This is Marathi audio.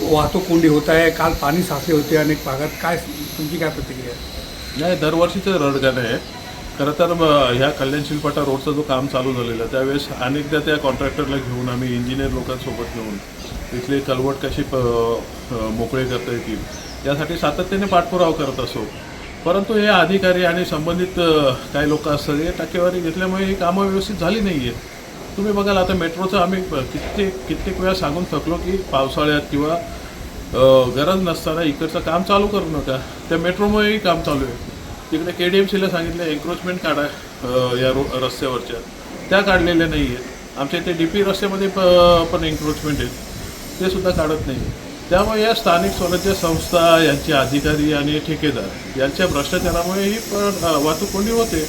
वाहतूक कोंडी होत आहे काल पाणी साचले होते अनेक भागात. काय तुमची काय प्रतिक्रिया आहे? नाही दरवर्षीचं रडगाणं आहे खरं तर ह्या कल्याण शिलपाटा रोडचा जो काम चालू झालेलं आहे त्यावेळेस अनेकदा त्या कॉन्ट्रॅक्टरला घेऊन आम्ही इंजिनियर लोकांसोबत घेऊन तिथली कलवट कशी प मोकळे करता येतील यासाठी सातत्याने पाठपुरावा करत असो. परंतु हे अधिकारी आणि संबंधित काही लोक असतात हे टक्केवारी घेतल्यामुळे ही कामं व्यवस्थित झाली नाही आहेत तुम्ही बघाल आता मेट्रोचं आम्ही कित्येक कित्येक वेळा सांगून थकलो की पावसाळ्यात किंवा गरज नसताना इकडचं काम चालू करू नका. त्या मेट्रोमुळेही काम चालू आहे. तिकडे के डी एम सीला सांगितलं एन्क्रोचमेंट काढा या रो रस्त्यावरच्या. त्या काढलेल्या नाही आहेत. आमच्या इथे डी पी रस्त्यामध्ये प पण एन्क्रोचमेंट आहेत. ते सुद्धा काढत नाही त्यामुळे या स्थानिक स्वराज्य संस्था यांचे अधिकारी आणि ठेकेदार यांच्या भ्रष्टाचारामुळे ही पण वाहतूक कोंडी होते.